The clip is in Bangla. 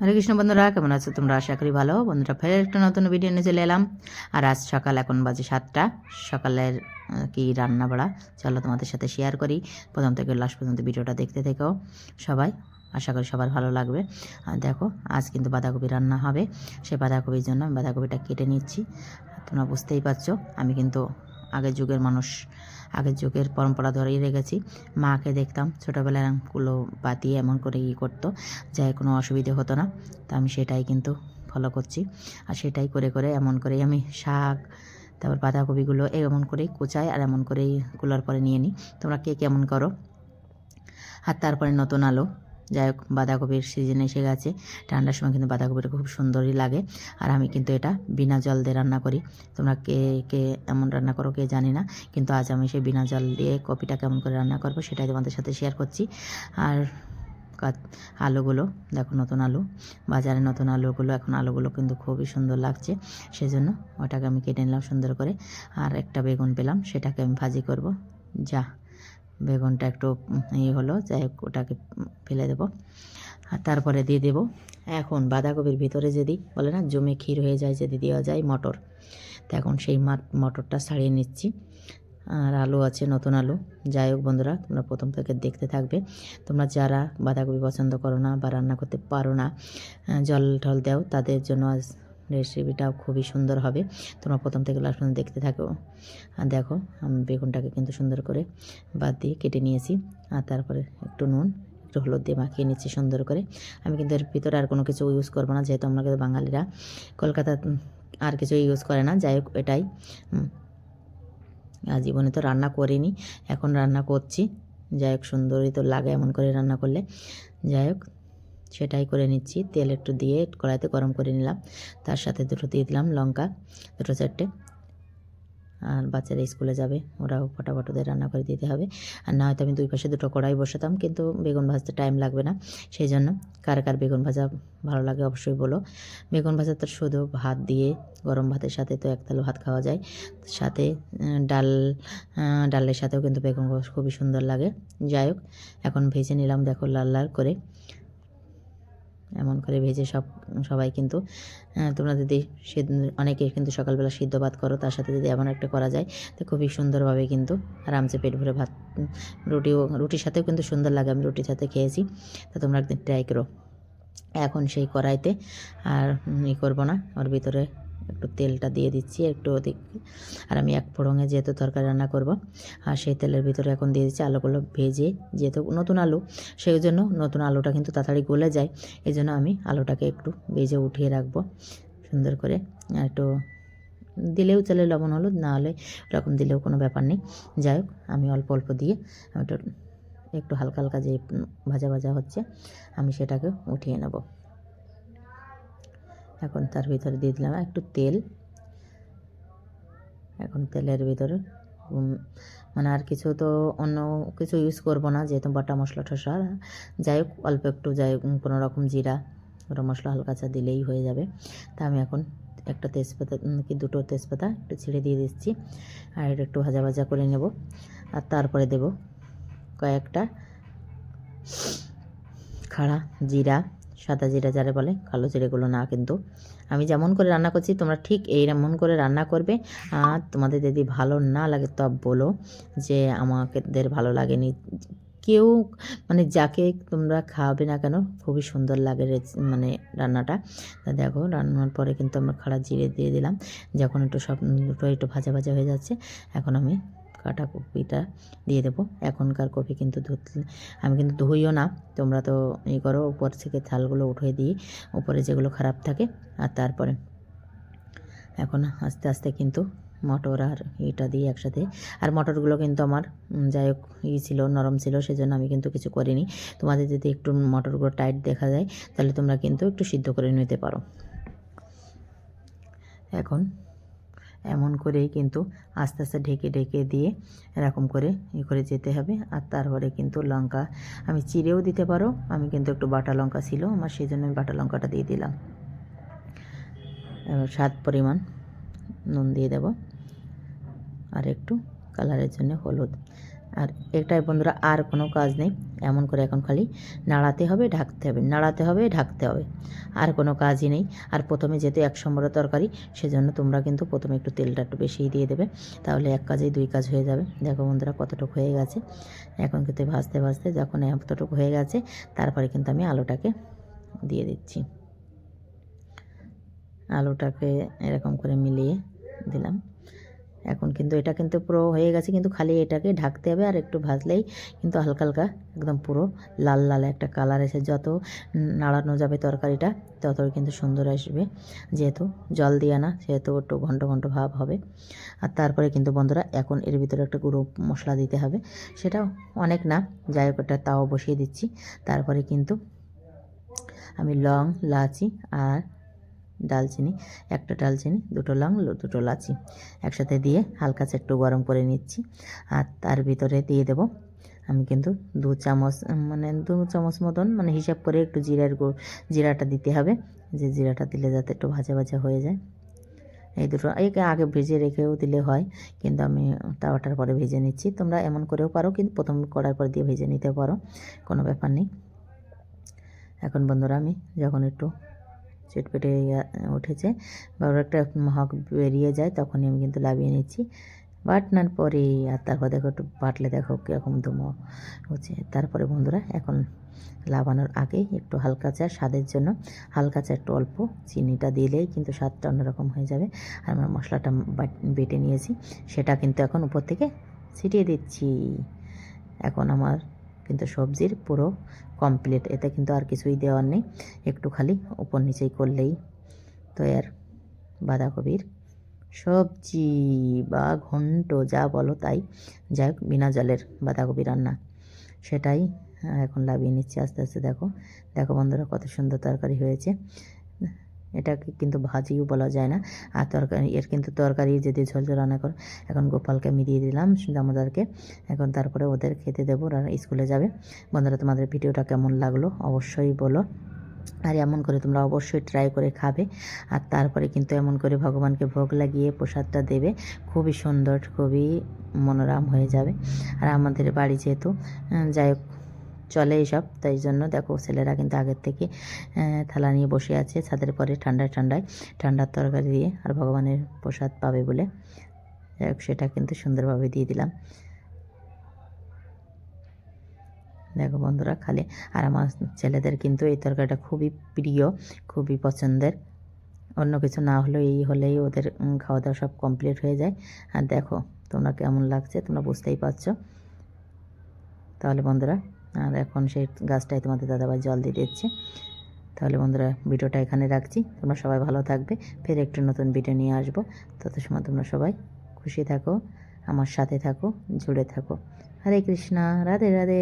হরে কৃষ্ণ বন্ধুরা, কেমন আছো তোমরা? আশা করি ভালো। বন্ধুরা, ফের একটা নতুন ভিডিও নিয়ে চলে এলাম। আর আজ সকাল, এখন বাজে সাতটা। সকালের কি রান্না বাড়া? চলো তোমাদের সাথে শেয়ার করি। প্রথম থেকে লাস্ট পর্যন্ত ভিডিওটা দেখতে থেকেও সবাই। আশা করি সবার ভালো লাগবে। আর দেখো, আজ কিন্তু বাঁধাকপি রান্না হবে। সেই বাঁধাকপির জন্য আমি বাঁধাকপিটা কেটে নিচ্ছি। তোমরা বুঝতেই পারছ, আমি কিন্তু আগের যুগের মানুষ, আগের যুগের পরম্পরা ধরেই রেখেছি। মাকে দেখতাম ছোটোবেলায় কুলো বাতিয়ে এমন করে ই করতো যাই কোনো অসুবিধে হতো না। তা আমি সেটাই কিন্তু ফলো করছি। আর সেটাই করে করে এমন করেই আমি শাক, তারপর বাঁধাকপিগুলো এমন করেই কুচাই আর এমন করেই কুলার পরে নিয়ে নিই। তোমরা কে কেমন করো? আর তারপরে নতুন আলু। যাই হোক, বাঁধাকপির সিজন এসে গেছে। ঠান্ডার সময় কিন্তু বাঁধাকপিটা খুব সুন্দরই লাগে। আর আমি কিন্তু এটা বিনা জল দিয়ে রান্না করি। তোমরা কে কে এমন রান্না করো কে জানি না। কিন্তু আজ আমি সেই বিনা জল দিয়ে কপিটা কেমন করে রান্না করব সেটাই তোমাদের সাথে শেয়ার করছি। আর আলুগুলো, দেখো নতুন আলু। বাজারে নতুন আলুগুলো, এখন আলুগুলো কিন্তু খুবই সুন্দর লাগছে। সেজন্য ওটাকে আমি কেটে নিলাম সুন্দর করে। আর একটা বেগুন পেলাম, সেটাকে আমি ভাজি করব। যা। বেগুনটা একটু ইয়ে হলো, যাই হোক ওটাকে ফেলে দেবো। আর তারপরে দিয়ে দেবো এখন বাঁধাকপির ভিতরে যদি বলে না জমে ক্ষীর হয়ে যায় যদি দেওয়া যায় মটর। তো এখন সেই মাট- মটরটা ছাড়িয়ে নিচ্ছি। আর আলু আছে, নতুন আলু। যাই হোক বন্ধুরা, তোমরা প্রথম থেকে দেখতে থাকবে। তোমরা যারা বাঁধাকপি পছন্দ করো না বা রান্না করতে পারো না জল ঢল দাও, তাদের জন্য আজ রেসিপিটাও খুবই সুন্দর হবে। তোমরা প্রথম থেকে লাস্ট পর্যন্ত দেখতে থাকো। আর দেখো, আমি বেগুনটাকে কিন্তু সুন্দর করে বাদ দিয়ে কেটে নিয়েছি। আর তারপরে একটু নুন, একটু হলুদ দিয়ে মাখিয়ে নিচ্ছি সুন্দর করে। আমি কিন্তু এর ভিতরে আর কোনো কিছু ইউজ করব না, যেহেতু আমরা কিন্তু বাঙালিরা কলকাতা আর কিছু ইউজ করে না, যাই হোক এটাই। আর জীবনে তো রান্না করিনি, এখন রান্না করছি। যাই হোক, সুন্দরই তো লাগে এমন করে রান্না করলে। যাই হোক সেটাই করে নিচ্ছি। তেল একটু দিয়ে কড়াইতে গরম করে নিলাম। তার সাথে দুটো দিয়ে দিলাম লঙ্কা, দুটো চারটে। আর বাচ্চারা স্কুলে যাবে, ওরাও ফটাফট ওদের রান্না করে দিতে হবে। আর না হয়তো আমি দুই পাশে দুটো কড়াই বসাতাম, কিন্তু বেগুন ভাজতে টাইম লাগবে না। সেই জন্য কার কার বেগুন ভাজা ভালো লাগে অবশ্যই বলো। বেগুন ভাজা তো শুধু ভাত দিয়ে, গরম ভাতের সাথে তো এক থালা ভাত খাওয়া যায়। সাথে ডাল ডালের সাথেও কিন্তু বেগুন খুবই সুন্দর লাগে। যাই হোক, এখন ভেজে নিলাম দেখো লাল লাল করে। এমন করে ভেজে সব, সবাই কিন্তু তোমরা যদি অনেকে কিন্তু সকালবেলা সিদ্ধ ভাত করো, তার সাথে যদি এমন একটা করা যায়, তো খুবই সুন্দরভাবে কিন্তু আরামসে পেট ভরে ভাত রুটিও, রুটির সাথেও কিন্তু সুন্দর লাগে, আমি রুটির সাথে খেয়েছি, তা তোমরা একদিন ট্রাই করো। এখন সেই কড়াইতে আর ই করব না, ওর ভিতরে একটু তেলটা দিয়ে দিচ্ছি একটু ওদিক। আর আমি এক ফোড়ঙে যেহেতু তরকারি রান্না করব, আর সেই তেলের ভিতরে এখন দিয়ে দিচ্ছি আলুগুলো ভেজে, যেহেতু নতুন আলু, সেই জন্য নতুন আলুটা কিন্তু তাড়াতাড়ি গলে যায়। এই জন্য আমি আলুটাকে একটু ভেজে উঠিয়ে রাখব, সুন্দর করে। একটু দিলেও চলে লবণ, হলুদ, না হলে ওরকম দিলেও কোনো ব্যাপার নেই। যাই হোক, আমি অল্প অল্প দিয়ে আমি একটু একটু হালকা হালকা যে ভাজা ভাজা হচ্ছে, আমি সেটাকে উঠিয়ে নেব। এখন তার ভিতরে দিয়ে দিলাম একটু তেল। এখন তেলের ভিতরে মানে আর কিছু তো অন্য কিছু ইউজ করব না, যেহেতু বাটা মশলা টশলা যাই হোক, অল্প একটু, যাই কোনো রকম জিরা গরম মশলা হালকা চা দিলেই হয়ে যাবে। তা আমি এখন একটা তেজপাতা কি দুটো তেজপাতা একটু ছিঁড়ে দিয়ে দিচ্ছি, আর এটা একটু ভাজা ভাজা করে নেব। আর তারপরে দেব কয়েকটা খাড়া জিরা। সাদা জিরা যারা বলে, কালো জিরেগুলো না কিন্তু। আমি যেমন করে রান্না করছি, তোমরা ঠিক এইরকম করে রান্না করবে। আর তোমাদের যদি ভালো না লাগে, তব বলো যে আমাদের ভালো লাগেনি। কেউ মানে যাকে তোমরা খাওয়াবে না কেন, খুবই সুন্দর লাগে মানে রান্নাটা। তা দেখো, রান্নার পরে কিন্তু আমরা খাড়া জিরে দিয়ে দিলাম। যখন একটু সব একটু ভাজা ভাজা হয়ে যাচ্ছে, এখন আমি কাটা কপিটা দিয়ে দেবো। এখনকার কপি কিন্তু ধুতলে আমি কিন্তু ধুইও না। তোমরা তো ই করো, উপর থেকে থালগুলো উঠিয়ে দিই। উপরে যেগুলো খারাপ থাকে, আর তারপরে এখন আস্তে আস্তে কিন্তু মটর আর এটা দিয়ে একসাথে। আর মটরগুলো কিন্তু আমার যাই হোক, ই ছিল, নরম ছিল, সেজন্য আমি কিন্তু কিছু করিনি। তোমাদের যদি একটু মটরগুলো টাইট দেখা যায়, তাহলে তোমরা কিন্তু একটু সিদ্ধ করে নিতে পারো। এখন এমন করেই কিন্তু আস্তে আস্তে ঢেকে ঢেকে দিয়ে এরকম করে ই করে যেতে হবে। আর তারপরে কিন্তু লঙ্কা আমি চিড়েও দিতে পারো, আমি কিন্তু একটু বাটা লঙ্কা ছিল আমার সেই জন্য আমি বাটা লঙ্কাটা দিয়ে দিলাম। এবার স্বাদ পরিমাণ নুন দিয়ে দেব। আর একটু কালারের জন্য হলুদ। আর এটাই বন্ধুরা, আর কোনো কাজ নেই। এমন করে এখন খালি নাড়াতে হবে, ঢাকতে হবে। নাড়াতে হবে, ঢাকতে হবে। আর কোনো কাজই নেই। আর প্রথমে যেহেতু এক সম্বর তরকারি, সেজন্য তোমরা কিন্তু প্রথমে একটু তেলটা একটু বেশিই দিয়ে দেবে। তাহলে এক কাজেই দুই কাজ হয়ে যাবে। দেখো বন্ধুরা কতটুকু হয়ে গেছে। এখন কিন্তু ভাজতে ভাজতে যখন এতটুকু হয়ে গেছে, তারপরে কিন্তু আমি আলুটাকে দিয়ে দিচ্ছি। আলুটাকে এরকম করে মিলিয়ে দিলাম। এখন কিন্তু এটা কিন্তু পুরো হয়ে গেছে, কিন্তু খালি এটাকে ঢাকতে হবে আর একটু ভাজলেই কিন্তু হালকা হালকা একদম পুরো লাল লাল একটা কালার এসে যত নাড়ানো যাবে তরকারিটা ততই কিন্তু সুন্দর আসবে। যেহেতু জল দিয়ে না, সেহেতু একটু ঘন্ট ঘন্ট ভাব হবে। আর তারপরে কিন্তু বন্ধুরা এখন এর ভিতরে একটা গুঁড়ো মশলা দিতে হবে। সেটাও অনেক না, যাই হোক একটা তাও বসিয়ে দিচ্ছি। তারপরে কিন্তু আমি লং লাচি আর ডালচিনি, একটা ডালচিনি, দুটো লং দুটো লাচি। একসাথে দিয়ে হালকা একটু গরম করে নিচ্ছি আর তার ভিতরে দিয়ে দেব আমি কিন্তু দু চামচ মানে দু চামচ মতন মানে হিসাব করে একটু জিরার জিরাটা দিতে হবে। যে জিরাটা দিলে যাতে একটু ভাজা ভাজা হয়ে যায়। এই দুটো, একে আগে ভেজে রেখেও দিলে হয়, কিন্তু আমি তাওয়াটার পরে ভেজে নিচ্ছি। তোমরা এমন করেও পারো, কিন্তু প্রথম করার পর দিয়ে ভেজে নিতে পারো, কোনো ব্যাপার নেই। এখন বন্ধুরা আমি যখন একটু চেটপেটে উঠেছে। বা ওর একটা মহক বেরিয়ে যায়, তখনই আমি কিন্তু লাভিয়ে নিচ্ছি। বাটনার পরে আর তারপর দেখো, একটু বাটলে দেখো কীরকম ধুমো হচ্ছে। তারপরে বন্ধুরা, এখন লাবানোর আগে একটু হালকা চা, স্বাদের জন্য হালকা চা, একটু অল্প চিনিটা দিলেই কিন্তু স্বাদটা অন্যরকম হয়ে যাবে। আর আমার মশলাটা বেটে নিয়েছি, সেটা কিন্তু এখন উপর থেকে ছিটিয়ে দিচ্ছি। এখন আমার কিন্তু সবজির পুরো কমপ্লিট এতে কিন্তু আর কিছুই দেওয়ার নেই। একটু খালি উপর নিচেই করলেই তো এর বাঁধাকপির সবজি বা ঘন্ট, যা বলো তাই। যাই হোক, বিনা জলের বাঁধাকপি রান্না। সেটাই এখন লাভিয়ে নিচ্ছি আস্তে আস্তে, দেখো। দেখো বন্ধুরা, কত সুন্দর তরকারি হয়েছে। এটাকে কিন্তু ভাজিও বলা যায় না। আর তরকারি, এর কিন্তু তরকারি যদি ঝোল ঝোল রান্না করো, এখন গোপালকে আমি দিয়ে দিলাম, দামোদারকে। এখন তারপরে ওদের খেতে দেবো, ওরা স্কুলে যাবে। বন্ধুরা, তোমাদের ভিডিওটা কেমন লাগল অবশ্যই বলো। আর এমন করে তোমরা অবশ্যই ট্রাই করে খাবে। আর তারপরে কিন্তু এমন করে ভগবানকে ভোগ লাগিয়ে প্রসাদটা দেবে। খুবই সুন্দর, খুবই মনোরম হয়ে যাবে। আর আমাদের বাড়ি যেহেতু যাই হোক চলে এইসব তাই জন্য দেখো ছেলেরা কিন্তু আগের থেকে থালা নিয়ে বসে আছে ছাদের পরে ঠান্ডায় ঠান্ডায়। ঠান্ডার তরকারি দিয়ে আর ভগবানের প্রসাদ পাবে বলে সেটা কিন্তু সুন্দরভাবে দিয়ে দিলাম। দেখো বন্ধুরা খালে, আর আমার ছেলেদের কিন্তু এই তরকারিটা খুবই প্রিয়, খুবই পছন্দের। অন্য কিছু না হলেও এই হলেই ওদের খাওয়া দাওয়া সব কমপ্লিট হয়ে যায়। আর দেখো তোমরা কেমন লাগছে তোমরা বুঝতেই পারছ। তাহলে বন্ধুরা আর এখন সেই গাছটায় তোমাদের দাদাভাই জল দিয়ে দিচ্ছে। তাহলে বন্ধুরা ভিডিওটা এখানে রাখছি। তোমরা সবাই ভালো থাকবে। ফের একটু নতুন ভিডিও নিয়ে আসব। তত সময় তোমরা সবাই খুশি থাকো, আমার সাথে থাকো, জুড়ে থাকো। হরে কৃষ্ণা, রাধে রাধে।